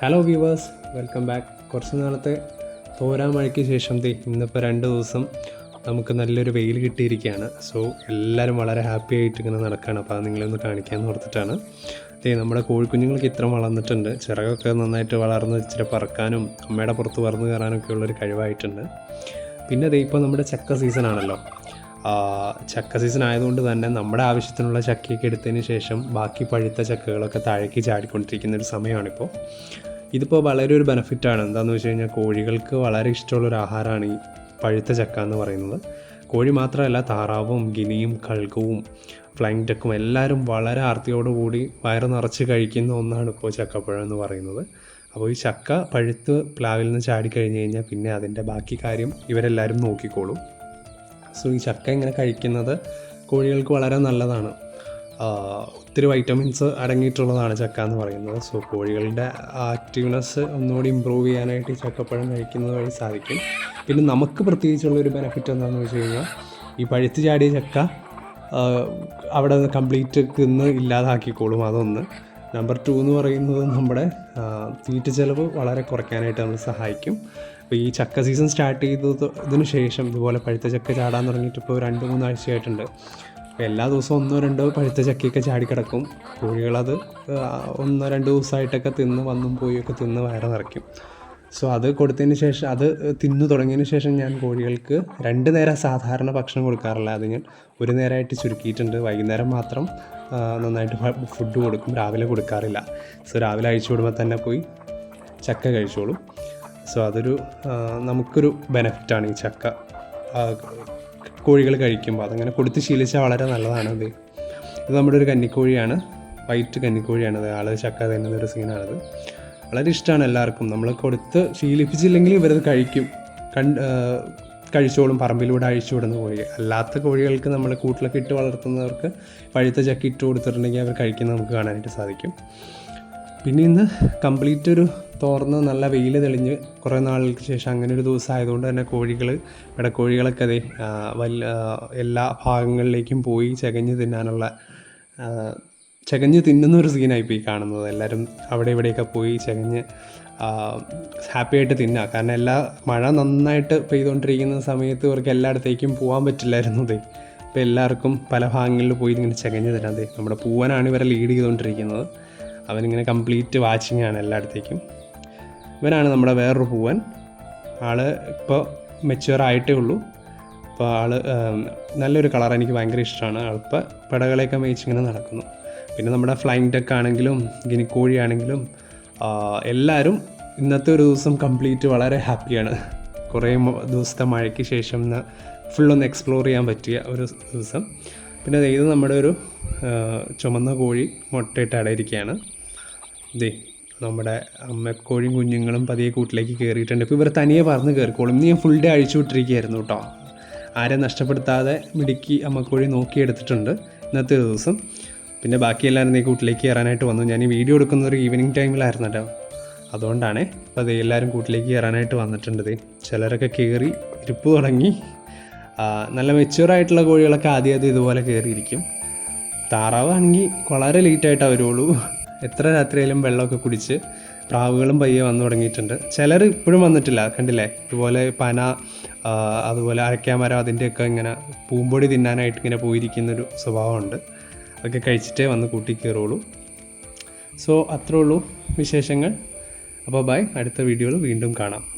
Hello viewers welcome back കുറച്ച് നാളത്തെ തോരാ മഴയ്ക്ക് ശേഷം ഇന്നിപ്പോൾ രണ്ട് ദിവസം നമുക്ക് നല്ലൊരു വെയിൽ കിട്ടിയിരിക്കുകയാണ്. സോ എല്ലാവരും വളരെ ഹാപ്പി ആയിട്ട് ഇങ്ങനെ നടക്കുകയാണ്. അപ്പോൾ അത് നിങ്ങളൊന്ന് കാണിക്കാമെന്ന് ഓർത്തിട്ടാണ്. ദേ നമ്മുടെ കോഴിക്കുഞ്ഞുങ്ങൾക്ക് ഇത്ര വളർന്നിട്ടുണ്ട്. ചിറകൊക്കെ നന്നായിട്ട് വളർന്ന് ഇച്ചിരി പറക്കാനും അമ്മയുടെ പുറത്ത് പറന്ന് കയറാനൊക്കെ ഉള്ളൊരു കഴിവായിട്ടുണ്ട്. പിന്നെ ദേ ഇപ്പോൾ നമ്മുടെ ചക്ക സീസൺ ആണല്ലോ. ചക്ക സീസൺ ആയതുകൊണ്ട് തന്നെ നമ്മുടെ ആവശ്യത്തിനുള്ള ചക്കയൊക്കെ എടുത്തതിന് ശേഷം ബാക്കി പഴുത്ത ചക്കകളൊക്കെ താഴേക്ക് ചാടിക്കൊണ്ടിരിക്കുന്ന ഒരു സമയമാണിപ്പോൾ ഇതിപ്പോൾ വളരെ ഒരു ബെനിഫിറ്റാണ് എന്താണെന്ന് വെച്ച് കഴിഞ്ഞാൽ കോഴികൾക്ക് വളരെ ഇഷ്ടമുള്ള ഒരു ആഹാരമാണ് ഈ പഴുത്ത ചക്ക എന്ന് പറയുന്നത്. കോഴി മാത്രമല്ല താറാവും ഗിനിയും കഴുകവും ഫ്ലൈങ് ഡക്കും എല്ലാവരും വളരെ ആർത്തിയോടുകൂടി വയറ് നിറച്ച് കഴിക്കുന്ന ഒന്നാണ് ഇപ്പോൾ ചക്കപ്പഴം എന്ന് പറയുന്നത്. അപ്പോൾ ഈ ചക്ക പഴുത്ത് പ്ലാവിൽ നിന്ന് ചാടി കഴിഞ്ഞ് കഴിഞ്ഞാൽ പിന്നെ അതിന്റെ ബാക്കി കാര്യം ഇവരെല്ലാവരും നോക്കിക്കോളും. സോ ഈ ചക്ക ഇങ്ങനെ കഴിക്കുന്നത് കോഴികൾക്ക് വളരെ നല്ലതാണ്. ഒത്തിരി വൈറ്റമിൻസ് അടങ്ങിയിട്ടുള്ളതാണ് ചക്ക എന്ന് പറയുന്നത്. സോ കോഴികളുടെ ആക്റ്റീവ്നെസ് ഒന്നുകൂടി ഇമ്പ്രൂവ് ചെയ്യാനായിട്ട് ഈ ചക്കപ്പഴം കഴിക്കുന്നത് വഴി സാധിക്കും. പിന്നെ നമുക്ക് പ്രത്യേകിച്ചുള്ളൊരു ബെനിഫിറ്റ് എന്താണെന്ന് വെച്ച് കഴിഞ്ഞാൽ ഈ പഴുത്ത് ചാടിയ ചക്ക അവിടെ കംപ്ലീറ്റ് തിന്ന് ഇല്ലാതാക്കിക്കോളും അതൊന്ന്. നമ്പർ ടു എന്ന് പറയുന്നത് നമ്മുടെ തീറ്റ ചിലവ് വളരെ കുറയ്ക്കാനായിട്ട് നമ്മൾ സഹായിക്കും. അപ്പോൾ ഈ ചക്ക സീസൺ സ്റ്റാർട്ട് ചെയ്തത് ഇതിന് ശേഷം ഇതുപോലെ പഴുത്ത ചക്ക ചാടാൻ തുടങ്ങിയിട്ട് ഇപ്പോൾ രണ്ട് മൂന്നാഴ്ചയായിട്ടുണ്ട് അപ്പോൾ എല്ലാ ദിവസവും ഒന്നോ രണ്ടോ പഴുത്ത ചക്കയൊക്കെ ചാടിക്കിടക്കും കോഴികളത് ഒന്നോ രണ്ടോ ദിവസമായിട്ടൊക്കെ തിന്ന് വന്നും പോയൊക്കെ തിന്ന് വയറ് നിറയ്ക്കും. സോ അത് കൊടുത്തതിന് ശേഷം അത് തിന്നു തുടങ്ങിയതിന് ശേഷം ഞാൻ കോഴികൾക്ക് രണ്ട് നേരം സാധാരണ ഭക്ഷണം കൊടുക്കാറില്ല. അത് ഞാൻ ഒരു നേരമായിട്ട് ചുരുക്കിയിട്ടുണ്ട്. വൈകുന്നേരം മാത്രം നന്നായിട്ട് ഫുഡ് കൊടുക്കും. രാവിലെ കൊടുക്കാറില്ല. സോ രാവിലെ അഴിച്ചു വിടുമ്പോൾ തന്നെ പോയി ചക്ക കഴിച്ചോളും. സോ അതൊരു നമുക്കൊരു ബെനഫിറ്റാണ് ഈ ചക്ക. കോഴികൾ കഴിക്കുമ്പോൾ അതങ്ങനെ കൊടുത്ത് ശീലിച്ചാൽ വളരെ നല്ലതാണ് അത്. ഇത് നമ്മുടെ ഒരു കന്നിക്കോഴിയാണ്. വൈറ്റ് കന്നിക്കോഴിയാണ്. അത് ചക്ക തരുന്ന ഒരു സീനാണിത് വളരെ ഇഷ്ടമാണ് എല്ലാവർക്കും. നമ്മൾ കൊടുത്ത് ശീലിപ്പിച്ചില്ലെങ്കിൽ ഇവരത് കഴിക്കും. കണ്ട് കഴിച്ചോളും പറമ്പിലൂടെ അഴിച്ചു വിടുന്ന കോഴി അല്ലാത്ത കോഴികൾക്ക് നമ്മൾ കൂട്ടിലൊക്കെ ഇട്ട് വളർത്തുന്നവർക്ക് പഴുത്ത ചക്ക ഇട്ട് കൊടുത്തിട്ടുണ്ടെങ്കിൽ അവർ കഴിക്കുന്നത് നമുക്ക് കാണാനായിട്ട് സാധിക്കും. പിന്നെ ഇന്ന് കംപ്ലീറ്റ് ഒരു തോർന്ന് നല്ല വെയിൽ തെളിഞ്ഞ് കുറേ നാളുകൾക്ക് ശേഷം അങ്ങനെ ഒരു ദിവസം ആയതുകൊണ്ട് തന്നെ കോഴികൾ ഇവിടെ കോഴികളൊക്കെ അതെ വല്ല എല്ലാ ഭാഗങ്ങളിലേക്കും പോയി ചകഞ്ഞ് തിന്നാനുള്ള ചകഞ്ഞ് തിന്നുന്ന ഒരു സീനായിപ്പോയി കാണുന്നത്. എല്ലാവരും അവിടെ ഇവിടെയൊക്കെ പോയി ചകഞ്ഞ് ഹാപ്പി ആയിട്ട് തിന്നുക കാരണം എല്ലാ മഴ നന്നായിട്ട് പെയ്തുകൊണ്ടിരിക്കുന്ന സമയത്ത് ഇവർക്ക് എല്ലായിടത്തേക്കും പോകാൻ പറ്റില്ലായിരുന്നു അപ്പോൾ എല്ലാവർക്കും പല ഭാഗങ്ങളിൽ പോയി ഇങ്ങനെ ചകഞ്ഞ് തരാം ദേ. നമ്മുടെ പൂവനാണ് ഇവരെ ലീഡ് ചെയ്തുകൊണ്ടിരിക്കുന്നത് അവനിങ്ങനെ കംപ്ലീറ്റ് വാച്ചിങ് ആണ് എല്ലായിടത്തേക്കും. ഇവനാണ് നമ്മുടെ വേറൊരു പൂവൻ. ആൾ ഇപ്പോൾ മെച്യൂർ ആയിട്ടേ ഉള്ളൂ. അപ്പോൾ ആൾ നല്ലൊരു കളർ എനിക്ക് ഭയങ്കര ഇഷ്ടമാണ് ആളിപ്പോൾ പടകളെയൊക്കെ മേയിച്ചിങ്ങനെ നടക്കുന്നു. പിന്നെ നമ്മുടെ ഫ്ലൈങ് ടെക്ക് ആണെങ്കിലും ഗിനിക്കോഴി ആണെങ്കിലും എല്ലാവരും ഇന്നത്തെ ഒരു ദിവസം കംപ്ലീറ്റ് വളരെ ഹാപ്പിയാണ് കുറേ ദിവസത്തെ മഴയ്ക്ക് ശേഷം ഫുള്ളൊന്ന് എക്സ്പ്ലോർ ചെയ്യാൻ പറ്റിയ ഒരു ദിവസം. പിന്നെ ഇത് നമ്മുടെ ഒരു ചുമന്ന കോഴി മുട്ടയിട്ട് അടയിരിക്കുകയാണ് ദേ നമ്മുടെ അമ്മക്കോഴിയും കുഞ്ഞുങ്ങളും പതിയെ കൂട്ടിലേക്ക് കയറിയിട്ടുണ്ട് ഇപ്പോൾ ഇവർ തനിയെ പറന്ന് കയറിക്കോളും ഇന്ന് ഞാൻ ഫുൾ ഡേ അഴിച്ചു വിട്ടിരിക്കുകയായിരുന്നു കേട്ടോ. ആരെ നഷ്ടപ്പെടുത്താതെ മിടുക്കി അമ്മക്കോഴി നോക്കിയെടുത്തിട്ടുണ്ട് ഇന്നത്തെ ദിവസം. പിന്നെ ബാക്കി എല്ലാവരും നീ കൂട്ടിലേക്ക് കയറാനായിട്ട് വന്നു. ഞാൻ ഈ വീഡിയോ എടുക്കുന്ന ഒരു ഈവനിങ് ടൈമിലായിരുന്നു കേട്ടോ അതുകൊണ്ടാണ് അപ്പോൾ അത് എല്ലാവരും കൂട്ടിലേക്ക് കയറാനായിട്ട് വന്നിട്ടുണ്ട് ചിലരൊക്കെ കയറി ഇരിപ്പ് തുടങ്ങി. നല്ല മെച്യൂർ ആയിട്ടുള്ള കോഴികളൊക്കെ ആദ്യം ആദ്യം ഇതുപോലെ കയറിയിരിക്കും. താറാവാണെങ്കിൽ വളരെ ലേറ്റായിട്ട് വരുള്ളൂ. എത്ര രാത്രിയിലും വെള്ളമൊക്കെ കുടിച്ച് പ്രാവുകളും പയ്യെ വന്നു തുടങ്ങിയിട്ടുണ്ട്. ചിലർ ഇപ്പോഴും വന്നിട്ടില്ല. കണ്ടില്ലേ? ഇതുപോലെ പന അതുപോലെ അരക്കാമരം അതിന്റെയൊക്കെ ഇങ്ങനെ പൂമ്പൊടി തിന്നാനായിട്ട് ഇങ്ങനെ പോയിരിക്കുന്നൊരു സ്വഭാവമുണ്ട്. അതൊക്കെ കഴിച്ചിട്ടേ വന്ന് കൂട്ടി കയറുള്ളൂ സോ അത്രേ ഉള്ളൂ വിശേഷങ്ങൾ. അപ്പോൾ ബൈ അടുത്ത വീഡിയോയിൽ വീണ്ടും കാണാം.